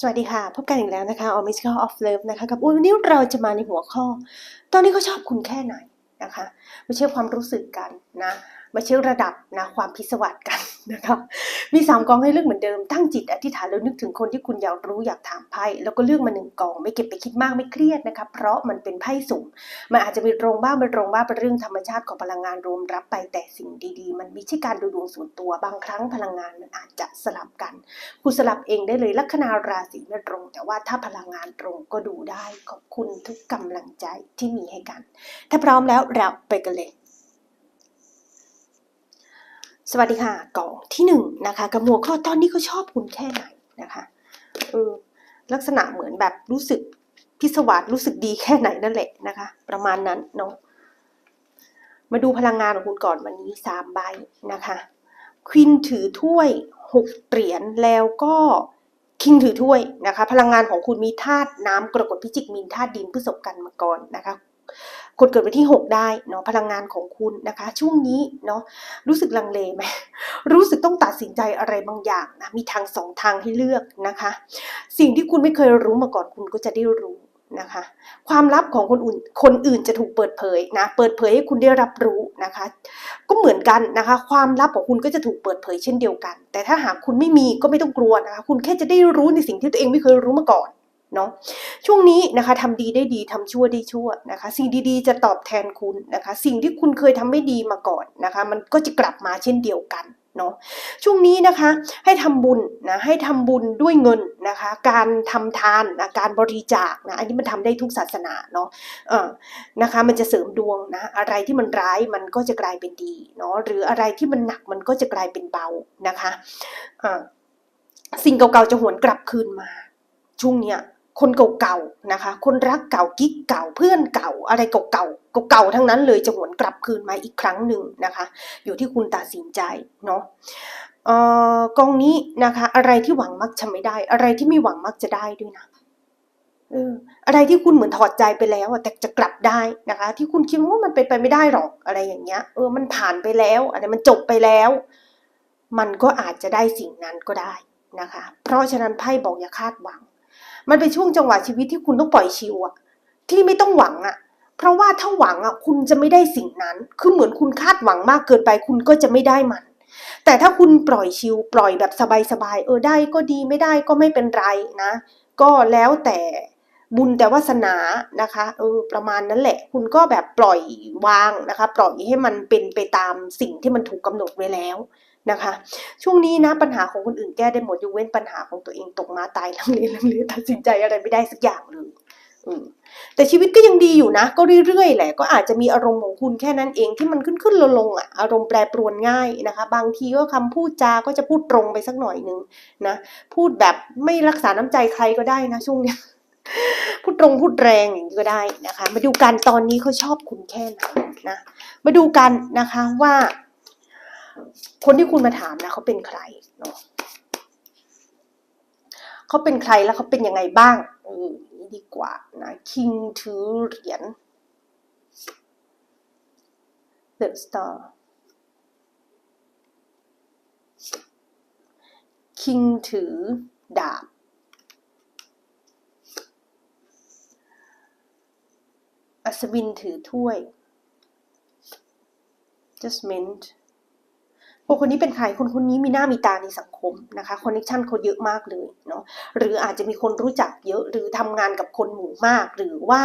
สวัสดีค่ะ พบกันอีกแล้วนะคะ o m i s c a l of Love นะคะ กับอุ้ยวันนี้เราจะมาในหัวข้อ ตอนนี้เขาชอบคุณแค่ไหนนะคะ ไม่ใช่ความรู้สึกกันนะ ไม่ใช่ระดับนะ ความพิศวาสกัน นะคะมีสามกองให้เลือกเหมือนเดิมตั้งจิตอธิษฐานแล้วนึกถึงคนที่คุณอยากรู้อยากถามไพ่แล้วก็เลือกมาหนึ่งกอง ไม่เก็บไปคิดมากไม่เครียดนะคะเพราะมันเป็นไพ่สุ่มมันอาจจะเป็นตรงบ้างไม่ตรงบ้างเป็นเรื่องธรรมชาติของพลังงานรวมรับไปแต่สิ่งดีๆ มันไม่ใช่การดูดวงส่วนตัวบางครั้งพลังงานมันอาจจะสลับกัน คุณสลับเองได้เลยลัคนาราศีไม่ตรง แต่ว่าถ้าพลังงานตรงก็ดูได้ขอบคุณทุกกำลังใจที่มีให้กัน ถ้าพร้อมแล้วเราไปกันเลย สวัสดีค่ะกล่องที่หนึ่งนะคะกับหัวข้อตอนนี้เขาชอบคุณแค่ไหนนะคะเออลักษณะเหมือนแบบรู้สึกพิศวาสรู้สึกดีแค่ไหนนั่นแหละนะคะ ประมาณนั้นเนาะมาดูพลังงานของคุณก่อนวันนี้สามใบนะคะควินถือถ้วยหกเหรียญแล้วก็คิงถือถ้วยนะคะ พลังงานของคุณมีธาตุน้ำกรกฎพิจิกมีธาตุดินพฤษภกันมาก่อนนะคะ คนเกิดวันที่ 6 ได้เนาะพลังงานของคุณนะคะ ช่วงนี้เนาะรู้สึกลังเลไหมรู้สึกต้องตัดสินใจอะไรบางอย่างนะมีทางสองทางให้เลือกนะคะ สิ่งที่คุณไม่เคยรู้มาก่อนคุณก็จะได้รู้นะคะ ความลับของคนอื่นคนอื่นจะถูกเปิดเผยนะเปิดเผยให้คุณได้รับรู้นะคะ ก็เหมือนกันนะคะ ความลับของคุณก็จะถูกเปิดเผยเช่นเดียวกัน แต่ถ้าหากคุณไม่มีก็ไม่ต้องกลัวนะคะ คุณแค่จะได้รู้ในสิ่งที่ตัวเองไม่เคยรู้มาก่อน เนาะช่วงนี้นะคะทำดีได้ดีทำชั่วได้ชั่วนะคะ สิ่งดีๆจะตอบแทนคุณนะคะ สิ่งที่คุณเคยทำไม่ดีมาก่อนนะคะ มันก็จะกลับมาเช่นเดียวกันเนาะช่วงนี้นะคะให้ทำบุญนะให้ทำบุญด้วยเงินนะคะ การทำทานนะการบริจาคนะอันนี้มันทำได้ทุกศาสนาเนาะเออนะคะ มันจะเสริมดวงนะอะไรที่มันร้ายมันก็จะกลายเป็นดีเนาะหรืออะไรที่มันหนักมันก็จะกลายเป็นเบานะคะเออสิ่งเก่าๆจะหวนกลับคืนมา ช่วงเนี้ย คนเก่าๆนะคะ คนรักเก่ากิ๊กเก่าเพื่อนเก่า อะไรเก่าๆเก่าๆทั้งนั้นเลยจะหวนกลับคืนมาอีกครั้งหนึ่งนะคะ อยู่ที่คุณตัดสินใจเนาะออกองนี้นะคะ อะไรที่หวังมักจะไม่ได้ อะไรที่ไม่หวังมักจะได้ด้วยนะอออะไรที่คุณเหมือนถอดใจไปแล้วแต่จะกลับได้นะคะ ที่คุณคิดว่ามันเป็นไปไม่ได้หรอกอะไรอย่างเงี้ย เออมันผ่านไปแล้วอะไรมันจบไปแล้ว มันก็อาจจะได้สิ่งนั้นก็ได้นะคะ เพราะฉะนั้นไพ่บอกอย่าคาดหวัง มันเป็นช่วงจังหวะชีวิตที่คุณต้องปล่อยชิวอะที่ไม่ต้องหวังอะเพราะว่าถ้าหวังอะคุณจะไม่ได้สิ่งนั้น คือเหมือนคุณคาดหวังมากเกินไปคุณก็จะไม่ได้มัน แต่ถ้าคุณปล่อยชิวปล่อยแบบสบายๆเออได้ก็ดีไม่ได้ก็ไม่เป็นไรนะ ก็แล้วแต่บุญแต่วาสนานะคะเออประมาณนั้นแหละ คุณก็แบบปล่อยวางนะคะ ปล่อยให้มันเป็นไปตามสิ่งที่มันถูกกำหนดไว้แล้ว นะคะ ช่วงนี้นะปัญหาของคนอื่นแก้ได้หมดยกเว้นปัญหาของตัวเองตกมาตายลังเลลังเลตัดสินใจอะไรไม่ได้สักอย่างเลยแต่ชีวิตก็ยังดีอยู่นะ ก็เรื่อยๆแหละก็อาจจะมีอารมณ์ของคุณแค่นั้นเองที่มันขึ้นขึ้นลงลงๆอะอารมณ์แปรปรวนง่ายนะคะ บางทีก็คำพูดจาก็จะพูดตรงไปสักหน่อยนึงนะพูดแบบไม่รักษาน้ำใจใครก็ได้นะช่วงเนี้ยพูดตรงพูดแรงอย่างนี้ก็ได้นะคะ มาดูกันตอนนี้เขาชอบคุณแค่ไหนนะมาดูกันนะคะว่า คนที่คุณมาถามนะเขาเป็นใครเนาะเขาเป็นใครแล้วเขาเป็นยังไงบ้างอออย่างนี้ดีกว่านะคิงถือเหรียญ The Star คิงถือดาบอัศวินถือถ้วย Judgment คนคนนี้เป็นใครคนคนนี้มีหน้ามีตาในสังคมนะคะคอนเนคชันเขาเยอะมากเลยเนาะหรืออาจจะมีคนรู้จักเยอะหรือทำงานกับคนหมู่มาก หรือว่า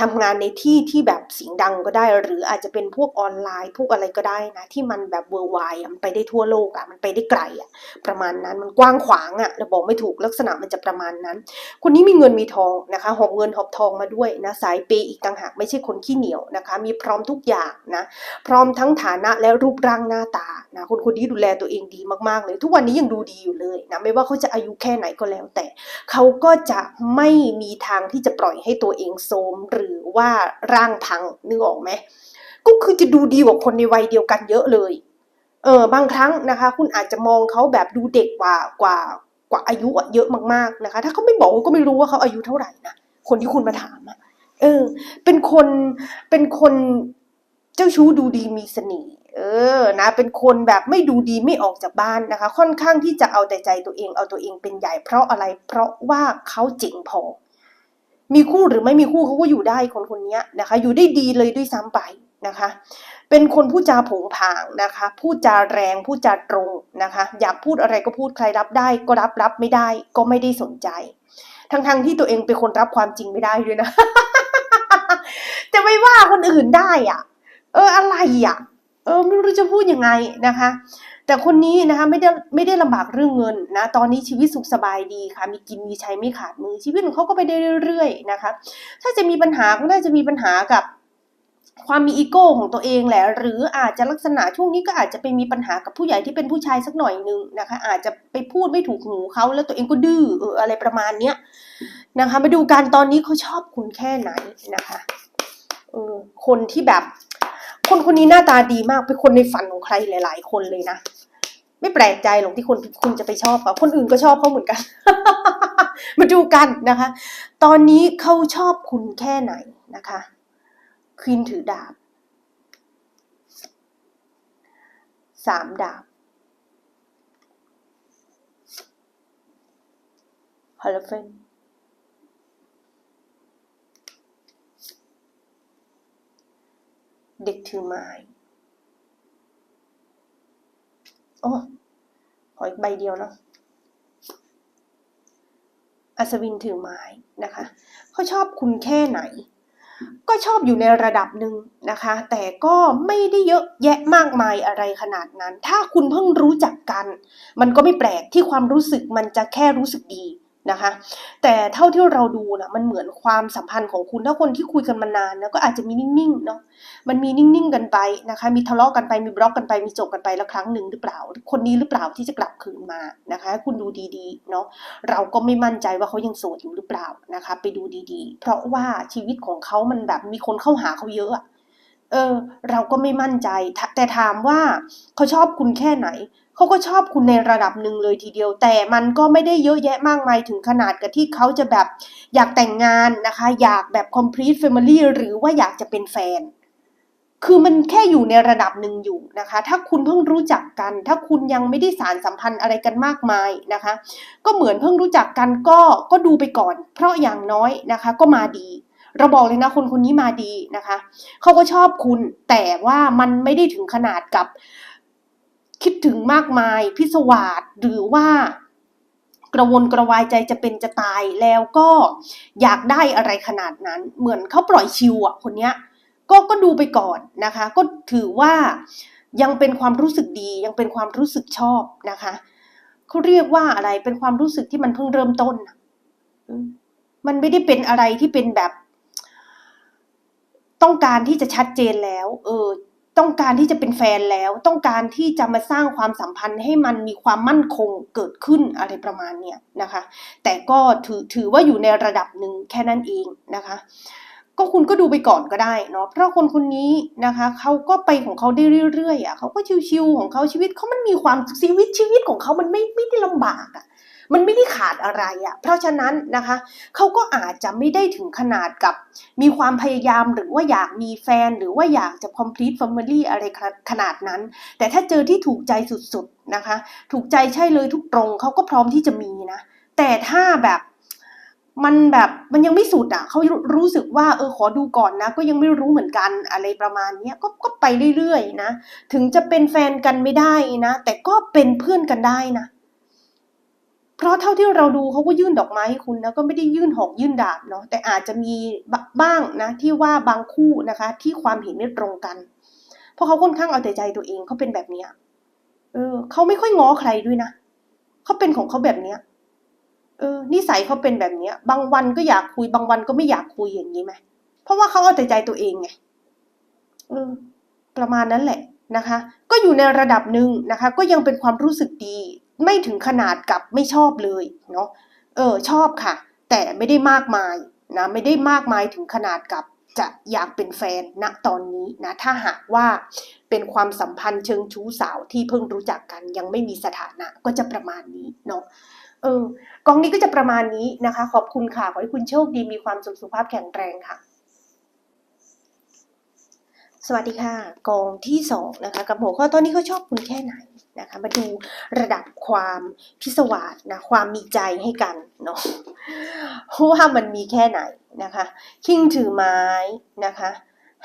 ทำงานในที่ที่แบบเสียงดังก็ได้ หรืออาจจะเป็นพวกออนไลน์พวกอะไรก็ได้นะที่มันแบบเวอร์ไวมันไปได้ทั่วโลกอะมันไปได้ไกลอะประมาณนั้นมันกว้างขวางอะเราบอกไม่ถูกลักษณะมันจะประมาณนั้น คนนี้มีเงินมีทองนะคะหอบเงินหอบทองมาด้วยนะสายเปย์อีกต่างหากไม่ใช่คนขี้เหนียวนะคะ มีพร้อมทุกอย่างนะพร้อมทั้งฐานะและรูปร่างหน้าตานะคนคนนี้ดูแลตัวเองดีมากๆเลย ทุกวันนี้ยังดูดีอยู่เลยนะไม่ว่าเขาจะอายุแค่ไหนก็แล้ว แต่เขาก็จะไม่มีทางที่จะปล่อยให้ตัวเองโทรมหรือว่าร่างพังนึกออกไหมก็คือจะดูดีกว่าคนในวัยเดียวกันเยอะเลยเออบางครั้งนะคะ คุณอาจจะมองเขาแบบดูเด็กกว่ากว่ากว่าอายุเยอะมากๆนะคะ ถ้าเขาไม่บอกก็ไม่รู้ว่าเขาอายุเท่าไหร่นะคนที่คุณมาถามอะเออ เป็นคนเป็นคนเจ้าชู้ดูดีมีเสน่ห์ เออนะเป็นคนแบบไม่ดูดีไม่ออกจากบ้านนะคะ ค่อนข้างที่จะเอาแต่ใจตัวเองเอาตัวเองเป็นใหญ่เพราะอะไร เพราะว่าเขาเจ๋งพอ มีคู่หรือไม่มีคู่เขาก็อยู่ได้คนคนนี้นะคะ อยู่ได้ดีเลยด้วยซ้ำไปนะคะ เป็นคนพูดจาผงผางนะคะพูดจาแรงพูดจาตรงนะคะ อยากพูดอะไรก็พูดใครรับได้ ก็รับรับไม่ได้ ก็ไม่ได้สนใจ ทั้งๆที่ตัวเองเป็นคนรับความจริงไม่ได้ด้วยนะ จะไม่ว่าคนอื่นได้อะเอออะไรอะ เออไม่รู้จะพูดยังไงนะคะ แต่คนนี้นะคะไม่ได้ไม่ได้ลำบากเรื่องเงินนะตอนนี้ชีวิตสุขสบายดีค่ะ มีกินมีใช้ไม่ขาดมือชีวิตของเขาก็ไปได้เรื่อยๆนะคะ ถ้าจะมีปัญหาก็น่าจะมีปัญหากับความมีอีโก้ของตัวเองแหละ หรืออาจจะลักษณะช่วงนี้ก็อาจจะไปมีปัญหากับผู้ใหญ่ที่เป็นผู้ชายสักหน่อยนึงนะคะ อาจจะไปพูดไม่ถูกหูเขาแล้วตัวเองก็ดื้อเอออะไรประมาณเนี้ยนะคะ มาดูกันตอนนี้เขาชอบคุณแค่ไหนนะคะเออคนที่แบบ คนคนนี้หน้าตาดีมากเป็นคนในฝันของใครหลาย ๆ คนเลยนะไม่แปลกใจหรอกที่คนคุณจะไปชอบเขาคนอื่นก็ชอบเขาเหมือนกัน มาดูกันนะคะ ตอนนี้เขาชอบคุณแค่ไหนนะคะควีนถือดาบสามดาบฮอลเฟน เด็กถือไม้โอ้ขออีกใบเดียวเนาะอัศวินถือไม้นะคะเขาชอบคุณแค่ไหน ก็ชอบอยู่ในระดับหนึ่งนะคะ แต่ก็ไม่ได้เยอะแยะมากมายอะไรขนาดนั้น ถ้าคุณเพิ่งรู้จักกัน มันก็ไม่แปลกที่ความรู้สึกมันจะแค่รู้สึกดี นะคะ แต่เท่าที่เราดูนะมันเหมือนความสัมพันธ์ของคุณถ้าคนที่คุยกันมานานนะก็อาจจะมีนิ่งๆเนาะมันมีนิ่งๆกันไปนะคะ มีทะเลาะกันไปมีบล็อกกันไปมีจบกันไปแล้วครั้งหนึ่งหรือเปล่า คนนี้หรือเปล่าที่จะกลับคืนมานะคะ คุณดูดีๆเนาะเราก็ไม่มั่นใจว่าเขายังโสดอยู่หรือเปล่านะคะ ไปดูดีๆ เพราะว่าชีวิตของเขามันแบบมีคนเข้าหาเขาเยอะเออ เราก็ไม่มั่นใจ แต่ถามว่าเขาชอบคุณแค่ไหน เขาก็ชอบคุณในระดับหนึ่งเลยทีเดียว แต่มันก็ไม่ได้เยอะแยะมากมายถึงขนาดกับที่เขาจะแบบอยากแต่งงานนะคะ อยากแบบ complete family หรือว่าอยากจะเป็นแฟน คือมันแค่อยู่ในระดับหนึ่งอยู่นะคะ ถ้าคุณเพิ่งรู้จักกัน ถ้าคุณยังไม่ได้สารสัมพันธ์อะไรกันมากมายนะคะ ก็เหมือนเพิ่งรู้จักกันก็ก็ดูไปก่อน เพราะอย่างน้อยนะคะก็มาดีเราบอกเลยนะคนคนนี้มาดีนะคะ เขาก็ชอบคุณแต่ว่ามันไม่ได้ถึงขนาดกับ คิดถึงมากมายพิศวาสหรือว่ากระวนกระวายใจจะเป็นจะตายแล้วก็อยากได้อะไรขนาดนั้น เหมือนเขาปล่อยชิวอะคนเนี้ยก็ก็ดูไปก่อนนะคะ ก็ถือว่ายังเป็นความรู้สึกดียังเป็นความรู้สึกชอบนะคะเขาเรียกว่าอะไรเป็นความรู้สึกที่มันเพิ่งเริ่มต้น มันไม่ได้เป็นอะไรที่เป็นแบบ ต้องการที่จะชัดเจนแล้ว เออ ต้องการที่จะเป็นแฟนแล้ว ต้องการที่จะมาสร้างความสัมพันธ์ให้มันมีความมั่นคงเกิดขึ้นอะไรประมาณเนี้ยนะคะ แต่ก็ถือถือว่าอยู่ในระดับหนึ่งแค่นั้นเองนะคะ ก็คุณก็ดูไปก่อนก็ได้เนาะเพราะคนคนนี้นะคะเขาก็ไปของเขาได้เรื่อยๆอะเขาก็ชิวๆของเขาชีวิตเขามันมีความชีวิตชีวิตของเขามันไม่ไม่ได้ลำบากอะ มันไม่ได้ขาดอะไรอะ เพราะฉะนั้นนะคะเขาก็อาจจะไม่ได้ถึงขนาดกับ มีความพยายามหรือว่าอยากมีแฟนหรือว่าอยากจะ complete family อะไรขนาดนั้น แต่ถ้าเจอที่ถูกใจสุดๆนะคะ ถูกใจใช่เลยทุกตรงเขาก็พร้อมที่จะมีนะ แต่ถ้าแบบมันแบบมันยังไม่สุดอะเขารู้สึกว่าเออขอดูก่อนนะ ก็ยังไม่รู้เหมือนกันอะไรประมาณนี้ก็ก็ไปเรื่อยๆนะ ถึงจะเป็นแฟนกันไม่ได้นะ แต่ก็เป็นเพื่อนกันได้นะ เพราะเท่าที่เราดูเขาก็ยื่นดอกไม้ให้คุณนะก็ไม่ได้ยื่นหอกยื่นดาบเนาะแต่อาจจะมีบ้างนะที่ว่าบางคู่นะคะ ที่ความเห็นไม่ตรงกัน เพราะเขาค่อนข้างเอาแต่ใจตัวเองเขาเป็นแบบเนี้ยเออเขาไม่ค่อยง้อใครด้วยนะเขาเป็นของเขาแบบเนี้ยเออนิสัยเขาเป็นแบบเนี้ย บางวันก็อยากคุย บางวันก็ไม่อยากคุยอย่างนี้ไหมเพราะว่าเขาเอาแต่ใจตัวเองไงเออประมาณนั้นแหละนะคะ ก็อยู่ในระดับหนึ่งนะคะ ก็ยังเป็นความรู้สึกดี ไม่ถึงขนาดกับไม่ชอบเลยเนาะเออชอบค่ะ แต่ไม่ได้มากมายนะไม่ได้มากมายถึงขนาดกับจะอยากเป็นแฟนณตอนนี้นะถ้าหากว่าเป็นความสัมพันธ์เชิงชู้สาวที่เพิ่งรู้จักกัน ยังไม่มีสถานะก็จะประมาณนี้เนาะเออกองนี้ก็จะประมาณนี้นะคะ ขอบคุณค่ะ ขอให้คุณโชคดีมีความสุขสุขภาพแข็งแรงค่ะ สวัสดีค่ะ กองที่สองนะคะ กับหัวข้อตอนนี้เขาชอบคุณแค่ไหน นะคะ มาดูระดับความพิศวาสนะความมีใจให้กันเนาะว่ามันมีแค่ไหนนะคะคิงถือไม้นะคะ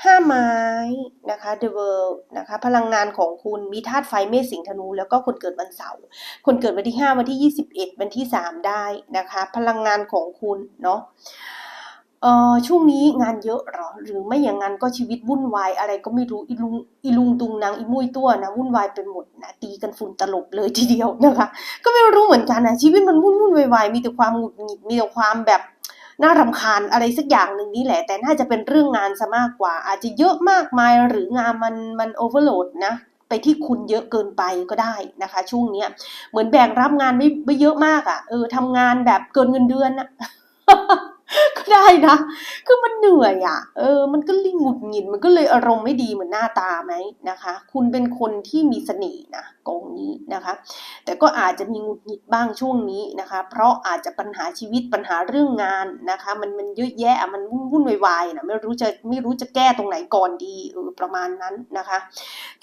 ห้าไม้นะคะ The World นะคะ พลังงานของคุณมีธาตุไฟเมษสิงธนู แล้วก็คนเกิดวันเสาร์คนเกิดวันที่ 5 วันที่ 21 วันที่ 3 ได้นะคะ พลังงานของคุณเนาะ อ่อช่วงนี้งานเยอะหรอ หรือไม่อย่างนั้นก็ชีวิตวุ่นวายอะไรก็ไม่รู้อีลุงอีลุงตุงนางอีมุยตัวนะวุ่นวายไปหมดนะตีกันฝุ่นตลบเลยทีเดียวนะคะ ก็ไม่รู้เหมือนกันนะชีวิตมันวุ่นวุ่นวายวายมีแต่ความหงุดหงิดมีแต่ความแบบน่ารำคาญอะไรสักอย่างหนึ่งนี่แหละ แต่น่าจะเป็นเรื่องงานซะมากกว่า อาจจะเยอะมากมายหรืองานมันมันโอเวอร์โหลดนะไปที่คุณเยอะเกินไปก็ได้นะคะ ช่วงเนี้ยเหมือนแบกรับงานไม่ไม่เยอะมากอะ่ะเออทำงานแบบเกินเงินเดือนอะ ก็ได้นะ คือมันเหนื่อยอะ่ะ เออ มันก็ลิงหงุดหงิด มันก็เลยอารมณ์ไม่ดีเหมือนหน้าตาไหมนะคะ คุณเป็นคนที่มีเสน่ห์นะ กงนี้นะคะ แต่ก็อาจจะมีหงุดหงิดบ้างช่วงนี้นะคะ เพราะอาจจะปัญหาชีวิตปัญหาเรื่องงานนะคะ มันมันเยอะแยะอะมันวุ่นวุ่นวายๆนะไม่รู้จะไม่รู้จะแก้ตรงไหนก่อนดีเออประมาณนั้นนะคะ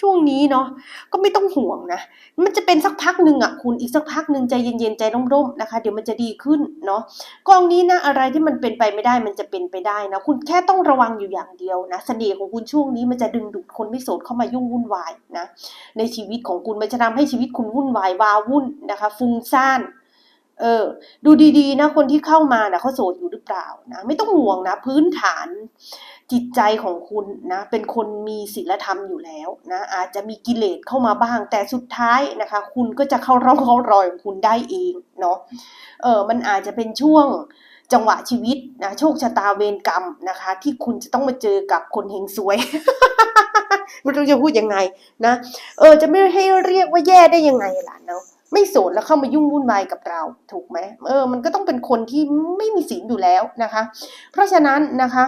ช่วงนี้เนาะก็ไม่ต้องห่วงนะมันจะเป็นสักพักหนึ่งอะคุณอีกสักพักหนึ่งใจเย็นๆใจร่มๆนะคะ เดี๋ยวมันจะดีขึ้นเนาะกองนี้นะอะไรที่มันเป็นไปไม่ได้มันจะเป็นไปได้นะคุณแค่ต้องระวังอยู่อย่างเดียวนะเสน่ห์ของคุณช่วงนี้มันจะดึงดูดคนไม่โสดเข้ามายุ่งวุ่นวายนะในชีวิตของคุณมันจะทำให้ชีวิตคุณวุ่นวายวาวุ่นนะคะ ฟุ้งซ่านเออ ดูดีๆนะคนที่เข้ามานะเขาโสดอยู่หรือเปล่านะไม่ต้องห่วงนะ พื้นฐานจิตใจของคุณนะ เป็นคนมีศีลธรรมอยู่แล้วนะ อาจจะมีกิเลสเข้ามาบ้าง แต่สุดท้ายนะคะ คุณก็จะเข้าร่องเข้ารอยของคุณได้เองเนาะเออมันอาจจะเป็นช่วงจังหวะชีวิตนะโชคชะตาเวรกรรมนะคะ ที่คุณจะต้องมาเจอกับคนเฮงซวย ไม่รู้จะพูดยังไงนะเออจะไม่ให้เรียกว่าแย่ได้ยังไงล่ะเนาะไม่โสดแล้วเข้ามายุ่งวุ่นวายกับเราถูกไหมเออมันก็ต้องเป็นคนที่ไม่มีศีลอยู่แล้วนะคะ เพราะฉะนั้นนะคะ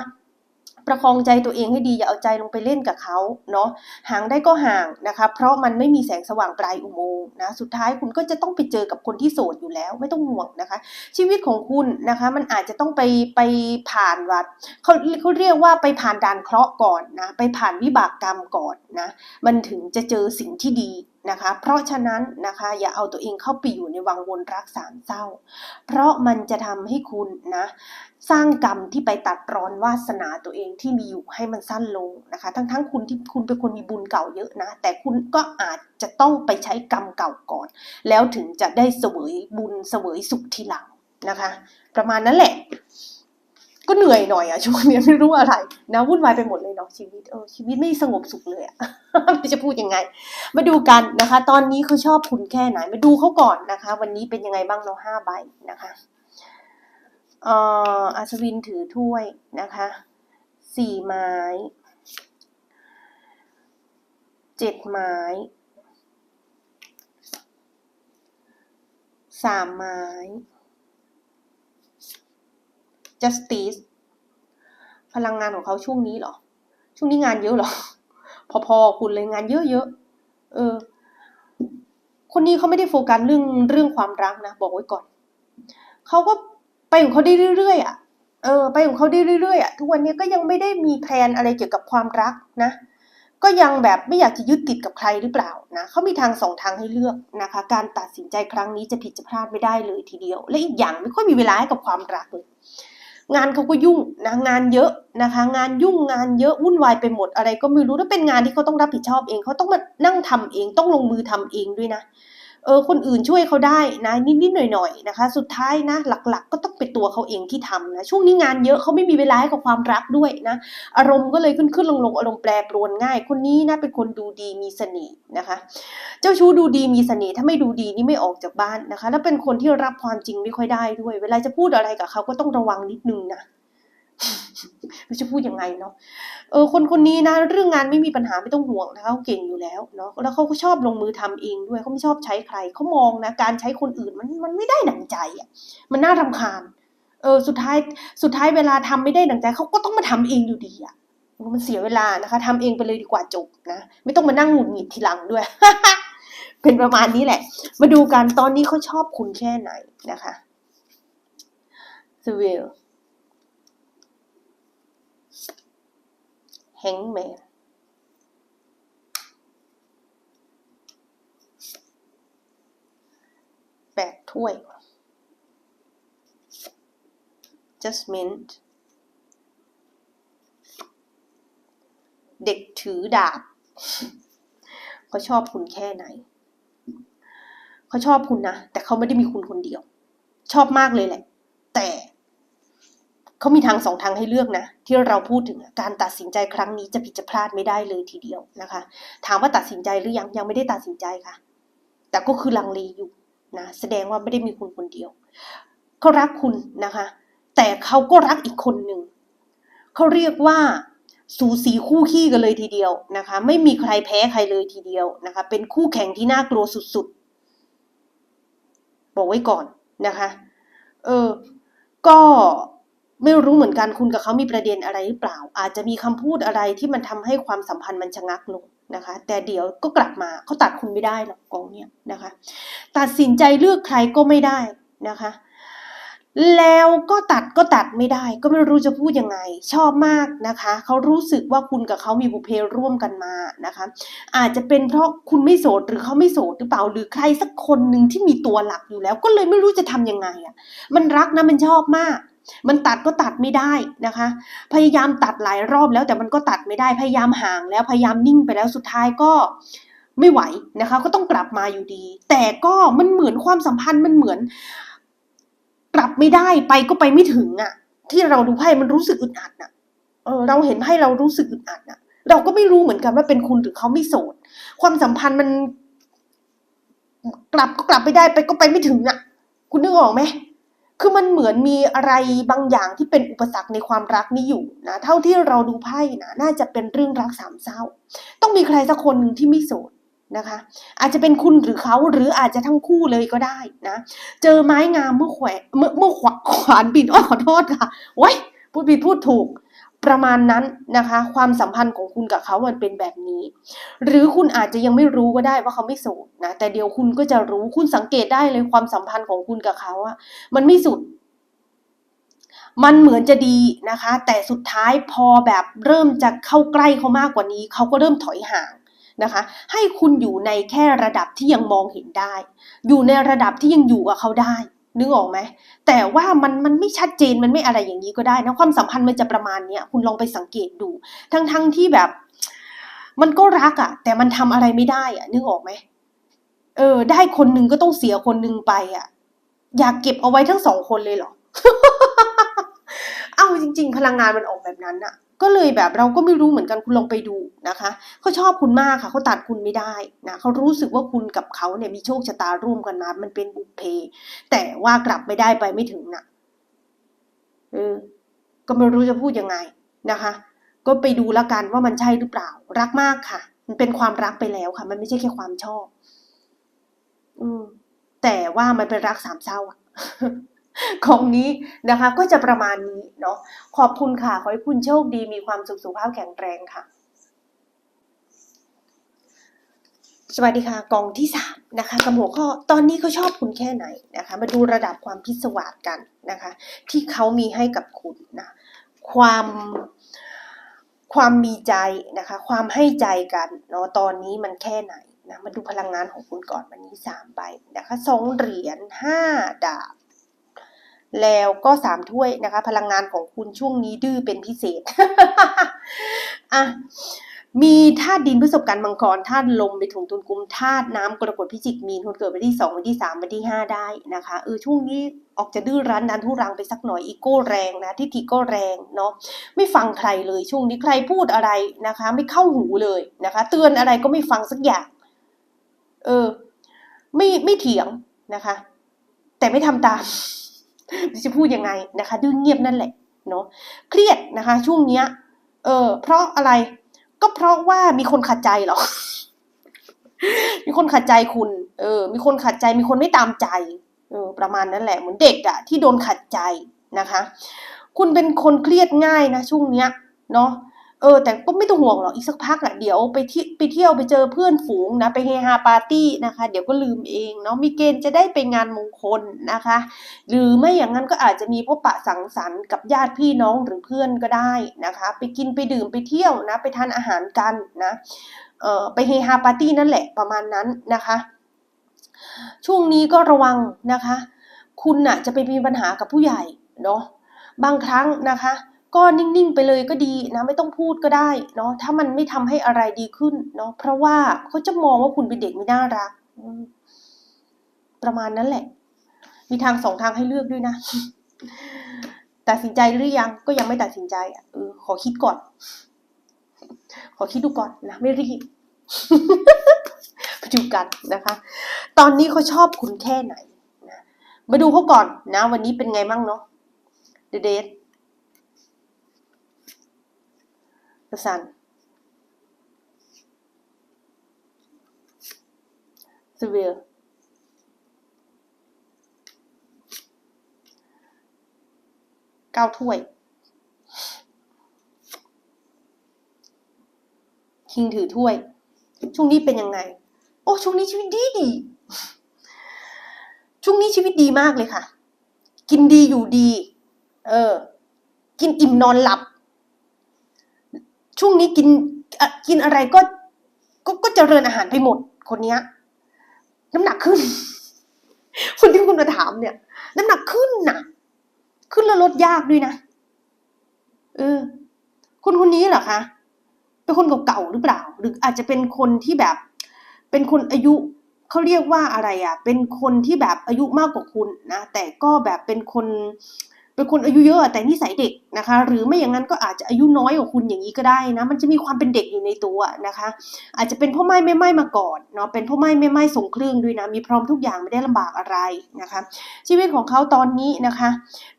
ประคองใจตัวเองให้ดีอย่าเอาใจลงไปเล่นกับเขาเนาะห่างได้ก็ห่างนะคะเพราะมันไม่มีแสงสว่างปลายอุโมงค์นะสุดท้ายคุณก็จะต้องไปเจอกับคนที่โสดอยู่แล้วไม่ต้องห่วงนะคะ ชีวิตของคุณนะคะมันอาจจะต้องไปไปผ่านวัดเขาเขาเรียกว่าไปผ่านด่านเคราะห์ก่อนนะไปผ่านวิบากกรรมก่อนนะมันถึงจะเจอสิ่งที่ดี นะคะ เพราะฉะนั้นนะคะอย่าเอาตัวเองเข้าไปอยู่ในวังวนรักสามเศร้า เพราะมันจะทำให้คุณนะสร้างกรรมที่ไปตัดรอนวาสนาตัวเองที่มีอยู่ให้มันสั้นลงนะคะ ทั้งทั้งคุณที่คุณเป็นคนมีบุญเก่าเยอะนะ แต่คุณก็อาจจะต้องไปใช้กรรมเก่าก่อน แล้วถึงจะได้เสวยบุญเสวยสุขทีหลังนะคะ ประมาณนั้นแหละ ก็เหนื่อยหน่อยอะช่วงนี้ไม่รู้อะไรนะวุ่นวายไปหมดเลยเนาะชีวิตเออชีวิตไม่สงบสุขเลยอะจะพูดยังไง มาดูกันนะคะ ตอนนี้เขาชอบคุณแค่ไหน มาดูเขาก่อนนะคะ วันนี้เป็นยังไงบ้างเนาะห้าใบนะคะเอ่ออัศวินถือถ้วยนะคะสี่ไม้เจ็ดไม้สามไม้ justice พลังงานของเขาช่วงนี้หรอ ช่วงนี้งานเยอะหรอ พอๆคุณเลยงานเยอะๆเออ คนนี้เขาไม่ได้โฟกัสเรื่องเรื่องความรักนะ บอกไว้ก่อน เขาก็ไปของเขาได้เรื่อยๆอะ เออ ไปของเขาได้เรื่อยๆอะ ทุกวันนี้ก็ยังไม่ได้มีแพลนอะไรเกี่ยวกับความรักนะ ก็ยังแบบไม่อยากจะยึดติดกับใครหรือเปล่านะ เขามีทางสองทางให้เลือกนะคะ การตัดสินใจครั้งนี้จะผิดจะพลาดไม่ได้เลยทีเดียว และอีกอย่างไม่ค่อยมีเวลาให้กับความรักเลย งานเขาก็ยุ่งนะงานเยอะนะคะ งานยุ่งงานเยอะวุ่นวายไปหมดอะไร ก็ไม่รู้ถ้าเป็นงานที่เขาต้องรับผิดชอบเองเขาต้องมานั่งทำเองต้องลงมือทำเองด้วยนะ เออคนอื่นช่วยเขาได้นะนิดๆหน่อยๆนะคะ สุดท้ายนะหลักๆ ก็ต้องเป็นตัวเขาเองที่ทำนะช่วงนี้งานเยอะเขาไม่มีเวลาให้กับความรักด้วยนะอารมณ์ก็เลยขึ้นขึ้นลงลงๆอารมณ์แปรปรวนง่าย คนนี้นะเป็นคนดูดีมีเสน่ห์นะคะ เจ้าชู้ดูดีมีเสน่ห์ถ้าไม่ดูดีนี่ไม่ออกจากบ้านนะคะ แล้วเป็นคนที่รับความจริงไม่ค่อยได้ด้วย เวลาจะพูดอะไรกับเขาก็ต้องระวังนิดนึงนะ ไม่จะพูดยังไงเนาะเออคนคนนี้นะ เรื่องงานไม่มีปัญหาไม่ต้องห่วงนะคะเขาเก่งอยู่แล้วเนาะแล้วเขาก็ชอบลงมือทำเองด้วยเขาไม่ชอบใช้ใครเขามองนะการใช้คนอื่นมันมันไม่ได้ดังใจอะมันน่ารำคาญเออสุดท้ายสุดท้ายเวลาทำไม่ได้ดังใจเขาก็ต้องมาทำเองอยู่ดีอะมันเสียเวลานะคะทำเองไปเลยดีกว่าจบนะไม่ต้องมานั่งหงุดหงิดทีหลังด้วย เป็นประมาณนี้แหละ มาดูกันตอนนี้เขาชอบคุณแค่ไหนนะคะสวิล hangman ฝกถ้วย just mint เด็กถือดาบเขาชอบคุณแค่ไหน เขาชอบคุณนะ แต่เขาไม่ได้มีคุณคนเดียว ชอบมากเลยแหละ แต่ เขามีทางสองทางให้เลือกนะ ที่เราพูดถึงการตัดสินใจครั้งนี้จะผิดจะพลาดไม่ได้เลยทีเดียวนะคะ ถามว่าตัดสินใจหรือยังยังไม่ได้ตัดสินใจค่ะ แต่ก็คือลังเลอยู่นะแสดงว่าไม่ได้มีคุณคนเดียวเขารักคุณนะคะ แต่เขาก็รักอีกคนหนึ่งเขาเรียกว่าสูสีคู่ขี้กันเลยทีเดียวนะคะ ไม่มีใครแพ้ใครเลยทีเดียวนะคะ เป็นคู่แข่งที่น่ากลัวสุดๆ บอกไว้ก่อนนะคะ เออ ก็ ไม่รู้เหมือนกันคุณกับเขามีประเด็นอะไรหรือเปล่า อาจจะมีคำพูดอะไรที่มันทำให้ความสัมพันธ์มันชะงักลงนะคะ แต่เดี๋ยวก็กลับมาเขาตัดคุณไม่ได้หรอกกองเนี้ยนะคะ ตัดสินใจเลือกใครก็ไม่ได้นะคะ แล้วก็ตัดก็ตัดไม่ได้ ก็ไม่รู้จะพูดยังไง ชอบมากนะคะเขารู้สึกว่าคุณกับเขามีบุพเพร่วมกันมานะคะ อาจจะเป็นเพราะคุณไม่โสดหรือเขาไม่โสดหรือเปล่าหรือใครสักคนหนึ่งที่มีตัวหลักอยู่แล้ว ก็เลยไม่รู้จะทำยังไงอะมันรักนะมันชอบมาก มันตัดก็ตัดไม่ได้นะคะ พยายามตัดหลายรอบแล้วแต่มันก็ตัดไม่ได้พยายามห่างแล้วพยายามนิ่งไปแล้วสุดท้ายก็ไม่ไหวนะคะ ก็ต้องกลับมาอยู่ดี แต่ก็มันเหมือนความสัมพันธ์มันเหมือน กลับไม่ได้ไปก็ไปไม่ถึงอะที่เราดูไพ่มันรู้สึกอึดอัดน่ะเออเราเห็นไพ่เรารู้สึกอึดอัดน่ะเราก็ไม่รู้เหมือนกันว่าเป็นคุณหรือเขาไม่โสด ความสัมพันธ์มัน กลับก็กลับไม่ได้ไปก็ไปไม่ถึงอะคุณนึกออกไหม คือมันเหมือนมีอะไรบางอย่างที่เป็นอุปสรรคในความรักนี้อยู่นะเท่าที่เราดูไพ่นะน่าจะเป็นเรื่องรักสามเศร้า ต้องมีใครสักคนหนึ่งที่ไม่โสดนะคะ อาจจะเป็นคุณหรือเขาหรืออาจจะทั้งคู่เลยก็ได้นะเจอไม้งามเมื่อแขวะเมื่อเมื่อขวาขวานบินอ้อขอโทษค่ะไว้พูดผิดพูดถูก ประมาณนั้นนะคะ ความสัมพันธ์ของคุณกับเขามันเป็นแบบนี้ หรือคุณอาจจะยังไม่รู้ก็ได้ว่าเขาไม่โสดนะแต่เดี๋ยวคุณก็จะรู้คุณสังเกตได้เลยความสัมพันธ์ของคุณกับเขาอะมันไม่สุด มันเหมือนจะดีนะคะ แต่สุดท้ายพอแบบเริ่มจะเข้าใกล้เขามากกว่านี้ เขาก็เริ่มถอยห่างนะคะ ให้คุณอยู่ในแค่ระดับที่ยังมองเห็นได้ อยู่ในระดับที่ยังอยู่กับเขาได้ นึกออกไหมแต่ว่ามันมันไม่ชัดเจนมันไม่อะไรอย่างนี้ก็ได้นะความสัมพันธ์มันจะประมาณเนี้ยคุณลองไปสังเกตดู ทั้งทั้งที่แบบ มันก็รักอะแต่มันทำอะไรไม่ได้อะนึกออกไหมเออ ได้คนหนึ่งก็ต้องเสียคนหนึ่งไปอะอยากเก็บเอาไว้ทั้งสองคนเลยเหรอ เอาจริง ๆ พลังงานมันออกแบบนั้นอะ ก็เลยแบบเราก็ไม่รู้เหมือนกันคุณลองไปดูนะคะเขาชอบคุณมากค่ะเขาตัดคุณไม่ได้นะเขารู้สึกว่าคุณกับเขาเนี่ยมีโชคชะตาร่วมกันมา มันเป็นบุพเพ แต่ว่ากลับไม่ได้ไปไม่ถึงนะเออก็ไม่รู้จะพูดยังไงนะคะ ก็ไปดูแล้วกันว่ามันใช่หรือเปล่า รักมากค่ะ มันเป็นความรักไปแล้วค่ะ มันไม่ใช่แค่ความชอบ อืมแต่ว่ามันเป็นรักสามเศร้าอะ ของนี้นะคะ ก็จะประมาณนี้เนาะขอบคุณค่ะ ขอให้คุณโชคดีมีความสุขสุขภาพแข็งแรงค่ะ สวัสดีค่ะกองที่สามนะคะกับหัวข้อตอนนี้เขาชอบคุณแค่ไหนนะคะ มาดูระดับความพิศวาสกันนะคะ ที่เขามีให้กับคุณนะความความมีใจนะคะ ความให้ใจกันเนาะตอนนี้มันแค่ไหนนะมาดูพลังงานของคุณก่อนวันนี้สามใบนะคะสองเหรียญห้าดาบ แล้วก็สามถ้วยนะคะ พลังงานของคุณช่วงนี้ดื้อเป็นพิเศษอะมีธาตุดินพฤษภกันมังกรธาตุลมไปถุงตุนกุมธาตุน้ำกรกฎพิจิกมีนคนเกิดวันที่สองวันที่สามวันที่ห้าได้นะคะเออช่วงนี้ออกจะดื้อรั้นดันทุรังไปสักหน่อยอีโก้แรงนะทิฏฐิก็แรงเนาะไม่ฟังใครเลยช่วงนี้ใครพูดอะไรนะคะ ไม่เข้าหูเลยนะคะ เตือนอะไรก็ไม่ฟังสักอย่าง เออ ไม่ไม่เถียงนะคะ แต่ไม่ทำตาม จะพูดยังไงนะคะดื้อเงียบนั่นแหละเนาะเครียดนะคะ ช่วงเนี้ยเออเพราะอะไรก็เพราะว่ามีคนขัดใจหรอ มีคนขัดใจคุณ เออ มีคนขัดใจมีคนไม่ตามใจเออประมาณนั้นแหละเหมือนเด็กอะที่โดนขัดใจนะคะ คุณเป็นคนเครียดง่ายนะช่วงเนี้ยเนาะ ออแต่ก็ไม่ต้องห่วงหรอกอีกสักพักอะเดี๋ยวไปที่ไปเที่ยวไปเจอเพื่อนฝูงนะไปเฮฮาปาร์ตี้นะคะ เดี๋ยวก็ลืมเองเนาะมีเกณฑ์จะได้ไปงานมงคลนะคะ หรือไม่อย่างนั้นก็อาจจะมีพบปะสังสรรค์กับญาติพี่น้องหรือเพื่อนก็ได้นะคะ ไปกินไปดื่มไปเที่ยวนะ ไปทานอาหารกันนะเออไปเฮฮาปาร์ตี้นั่นแหละประมาณนั้นนะคะ ช่วงนี้ก็ระวังนะคะ คุณน่ะจะไปมีปัญหากับผู้ใหญ่เนาะบางครั้งนะคะ ก็นิ่งๆไปเลยก็ดีนะไม่ต้องพูดก็ได้เนาะถ้ามันไม่ทำให้อะไรดีขึ้นเนาะเพราะว่าเขาจะมองว่าคุณเป็นเด็กไม่น่ารัก ประมาณนั้นแหละ มีทางสองทางให้เลือกด้วยนะตัดสินใจหรือยังก็ยังไม่ตัดสินใจอะเออขอคิดก่อน ขอคิดดูก่อนนะไม่รีบไปดูกันนะคะ ตอนนี้เขาชอบคุณแค่ไหนนะมาดูเขาก่อนนะ วันนี้เป็นไงมั่งเนาะเดเดท กสันสเวียเก้าถ้วย คิงถือถ้วย ช่วงนี้เป็นยังไง โอ้ ช่วงนี้ชีวิตดีดี ช่วงนี้ชีวิตดีมากเลยค่ะ กินดีอยู่ดี เออ กินอิ่มนอนหลับ ช่วงนี้กินอะกินอะไรก็ก็ก็เจริญอาหารไปหมดคนเนี้ย น้ำหนักขึ้น คนที่คุณมาถามเนี่ย น้ำหนักขึ้นนะขึ้นแล้วลดยากด้วยนะเออคนคนนี้เหรอคะเป็นคนเก่าๆหรือเปล่า หรืออาจจะเป็นคนที่แบบ เป็นคนอายุเขาเรียกว่าอะไรอะ เป็นคนที่แบบอายุมากกว่าคุณนะแต่ก็แบบเป็นคนเเป็นคนอายุเยอะแต่นิสัยเด็กนะคะ หรือไม่อย่างนั้นก็อาจจะอายุน้อยกว่าคุณอย่างนี้ก็ได้นะ มันจะมีความเป็นเด็กอยู่ในตัวนะคะ อาจจะเป็นพ่อไม้แม่ไม้มาก่อนเนาะเป็นพ่อไม้แม่ไม้ส่งเครื่องด้วยนะมีพร้อมทุกอย่างไม่ได้ลำบากอะไรนะคะ ชีวิตของเขาตอนนี้นะคะ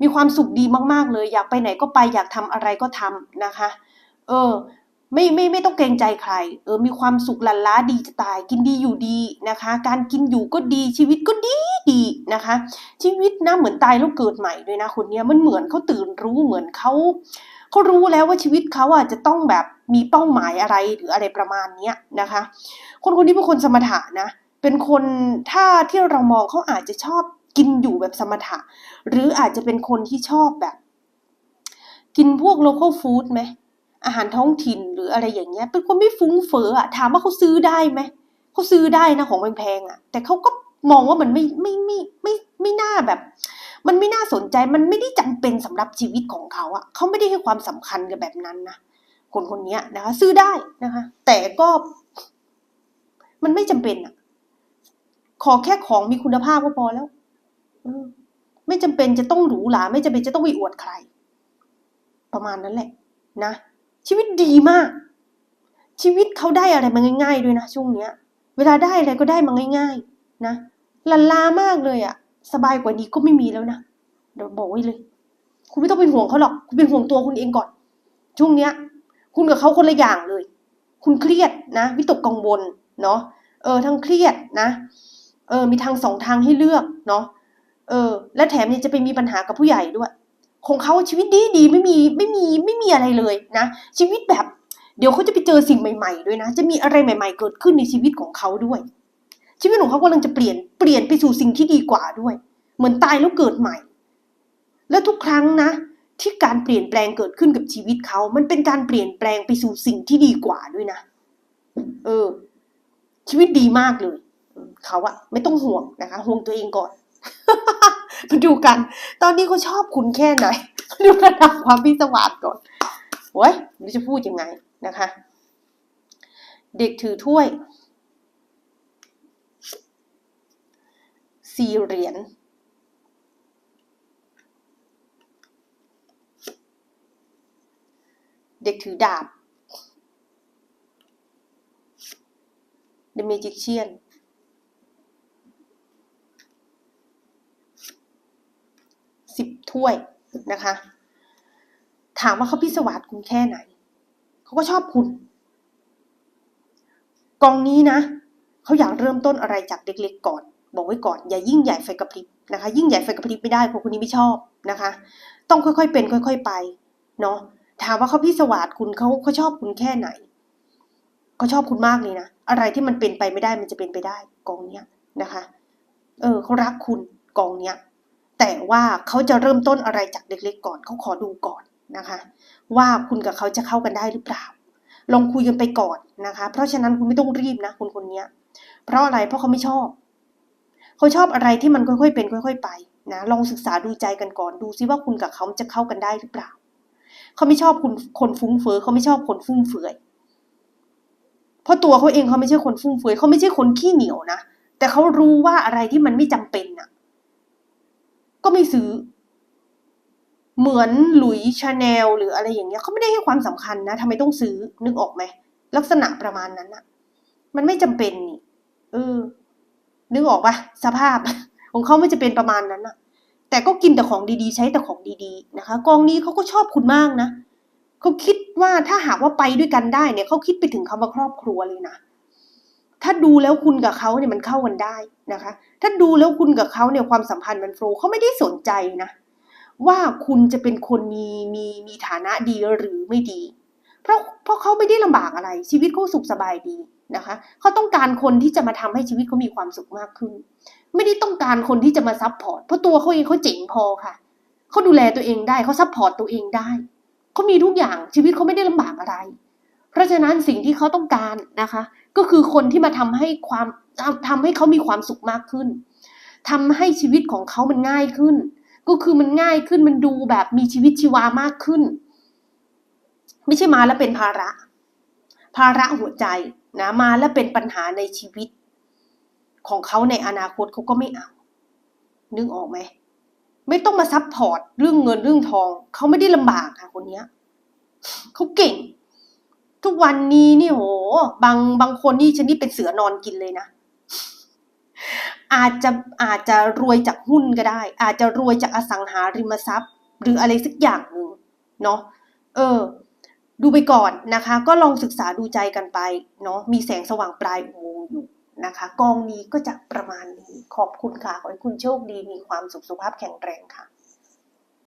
มีความสุขดีมากๆเลย อยากไปไหนก็ไปอยากทำอะไรก็ทำนะคะ เออไม่ไม่ไม่ต้องเกรงใจใคร เออมีความสุขลันล้าดีจะตาย กินดีอยู่ดีนะคะ การกินอยู่ก็ดีชีวิตก็ดีดี นะคะ ชีวิตนะเหมือนตายแล้วเกิดใหม่ด้วยนะคนเนี้ยมันเหมือนเขาตื่นรู้เหมือนเขาเขารู้แล้วว่าชีวิตเขาอะจะต้องแบบมีเป้าหมายอะไรหรืออะไรประมาณเนี้ยนะคะ คนคนนี้เป็นคนสมถะนะ เป็นคนถ้าที่เรามองเขาอาจจะชอบกินอยู่แบบสมถะ หรืออาจจะเป็นคนที่ชอบแบบ กินพวก local food ไหมอาหารท้องถิ่นหรืออะไรอย่างเงี้ย เป็นคนไม่ฟุ้งเฟ้ออะถามว่าเขาซื้อได้ไหมเขาซื้อได้นะของแพงๆอะแต่เขาก็ มองว่ามันไม่ไม่ไม่ไม่ไม่น่าแบบ มันไม่น่าสนใจมันไม่ได้จำเป็นสำหรับชีวิตของเขาอะเขาไม่ได้ให้ความสำคัญกับแบบนั้นนะคนคนนี้นะคะ ซื้อได้นะคะ แต่ก็มันไม่จำเป็นอะขอแค่ของมีคุณภาพก็พอแล้วไม่จำเป็นจะต้องหรูหราไม่จำเป็นจะต้องไปอวดใคร ประมาณนั้นแหละ นะชีวิตดีมาก ชีวิตเขาได้อะไรมาง่าย ๆ ด้วยนะช่วงเนี้ย เวลาได้อะไรก็ได้มาง่าย ๆ นะ ลันลามากเลยอะสบายกว่านี้ก็ไม่มีแล้วนะเดี๋ยวบอกไว้เลย คุณไม่ต้องเป็นห่วงเขาหรอก คุณเป็นห่วงตัวคุณเองก่อน ช่วงเนี้ย คุณกับเขาคนละอย่างเลย คุณเครียดนะวิตกกังวลเนาะเออทั้งเครียดนะเออมีทางสองทางให้เลือกเนาะเออ และแถมยังจะไปมีปัญหากับผู้ใหญ่ด้วยของเขาชีวิตดีดีไม่มีไม่มีไม่มีอะไรเลยนะ ชีวิตแบบ เดี๋ยวเขาจะไปเจอสิ่งใหม่ ๆ ด้วยนะ จะมีอะไรใหม่ ๆ เกิดขึ้นในชีวิตของเขาด้วย ชีวิตของเขากำลังจะเปลี่ยนเปลี่ยนไปสู่สิ่งที่ดีกว่าด้วย เหมือนตายแล้วเกิดใหม่ แล้วทุกครั้งนะ ที่การเปลี่ยนแปลงเกิดขึ้นกับชีวิตเขา มันเป็นการเปลี่ยนแปลงไปสู่สิ่งที่ดีกว่าด้วยนะ เออ ชีวิตดีมากเลย เขาอะไม่ต้องห่วงนะคะห่วงตัวเองก่อนมาดูกัน ตอนนี้เขาชอบคุณแค่ไหนดูระดับความพิศวาสก่อนโอ้ยไม่รู้จะพูดยังไงนะคะ เด็กถือถ้วย สี่เหรียญเด็กถือดาบ The Magician สิบถ้วยนะคะ ถามว่าเขาพิศวาสคุณแค่ไหน เขาก็ชอบคุณ กองนี้นะ เขาอยากเริ่มต้นอะไรจากเล็กๆก่อน บอกไว้ก่อนอย่ายิ่งใหญ่ไฟกระพริบนะคะ ยิ่งใหญ่ไฟกระพริบไม่ได้เพราะคนนี้ไม่ชอบนะคะ ต้องค่อยๆเป็น ค่อยๆไปเนาะถามว่าเขาพิศวาสคุณเขาเขาชอบคุณแค่ไหนเขาชอบคุณมากเลยนะอะไรที่มันเป็นไปไม่ได้มันจะเป็นไปได้กองเนี้ยนะคะ เออเขารักคุณกองเนี้ยแต่ว่าเขาจะเริ่มต้นอะไรจากเล็กๆก่อนเขาขอดูก่อนนะคะ ว่าคุณกับเขาจะเข้ากันได้หรือเปล่า ลองคุยกันไปก่อนนะคะ เพราะฉะนั้นคุณไม่ต้องรีบนะคนคนนี้เพราะอะไรเพราะเขาไม่ชอบ เขาชอบอะไรที่มันค่อยๆเป็นค่อย ๆ ไปนะลองศึกษาดูใจกันก่อนดูซิว่าคุณกับเขาจะเข้ากันได้หรือเปล่า เขาไม่ชอบคุณคนฟุ้งเฟ้อเขาไม่ชอบคนฟุ่มเฟือยเพราะตัวเขาเองเขาไม่ใช่คนฟุ่มเฟือยเขาไม่ใช่คนขี้เหนียวนะแต่เขารู้ว่าอะไรที่มันไม่จำเป็นน่ะ ก็ไม่ซื้อ เหมือนหลุยชาแนลหรืออะไรอย่างเงี้ยเขาไม่ได้ให้ความสำคัญนะทำไมต้องซื้อนึกออกไหมลักษณะประมาณนั้นน่ะมันไม่จำเป็นนี่เออ นึกออกปะสภาพของเขาไม่จะเป็นประมาณนั้นน่ะแต่ก็กินแต่ของดีๆ ใช้แต่ของดีๆนะคะ กองนี้เขาก็ชอบคุณมากนะเขาคิดว่าถ้าหากว่าไปด้วยกันได้เนี่ยเขาคิดไปถึงคำว่าครอบครัวเลยนะถ้าดูแล้วคุณกับเขาเนี่ยมันเข้ากันได้นะคะ ถ้าดูแล้วคุณกับเขาเนี่ยความสัมพันธ์มันโฟล์เขาไม่ได้สนใจนะว่าคุณจะเป็นคนมีมีมีฐานะดีหรือไม่ดี เพราะเพราะเขาไม่ได้ลำบากอะไร ชีวิตเขาสุขสบายดี นะคะเขาต้องการคนที่จะมาทำให้ชีวิตเขามีความสุขมากขึ้น ไม่ได้ต้องการคนที่จะมาซับพอร์ตเพราะตัวเขาเองเขาเจ๋งพอค่ะเขาดูแลตัวเองได้เขาซับพอร์ตตัวเองได้เขามีทุกอย่างชีวิตเขาไม่ได้ลำบากอะไร เพราะฉะนั้นสิ่งที่เขาต้องการนะคะ ก็คือคนที่มาทำให้ความทำทำให้เขามีความสุขมากขึ้นทำให้ชีวิตของเขามันง่ายขึ้น ก็คือมันง่ายขึ้นมันดูแบบมีชีวิตชีวามากขึ้น ไม่ใช่มาแล้วเป็นภาระ ภาระหัวใจ นะมาแล้วเป็นปัญหาในชีวิตของเขาในอนาคตเขาก็ไม่เอา นึกออกไหม ไม่ต้องมาซับพอร์ตเรื่องเงินเรื่องทอง เขาไม่ได้ลำบากค่ะคนเนี้ยเขาเก่ง ทุกวันนี้นี่โห บางบางคนนี่ชนิดเป็นเสือนอนกินเลยนะ อาจจะอาจจะรวยจากหุ้นก็ได้ อาจจะรวยจากอสังหาริมทรัพย์ หรืออะไรสักอย่างหนึ่งเนาะ เออ ดูไปก่อนนะคะ ก็ลองศึกษาดูใจกันไปเนาะมีแสงสว่างปลายอุโมงค์อยู่นะคะ กองนี้ก็จะประมาณนี้ขอบคุณค่ะ ขอให้คุณโชคดีมีความสุขสุขภาพแข็งแรงค่ะ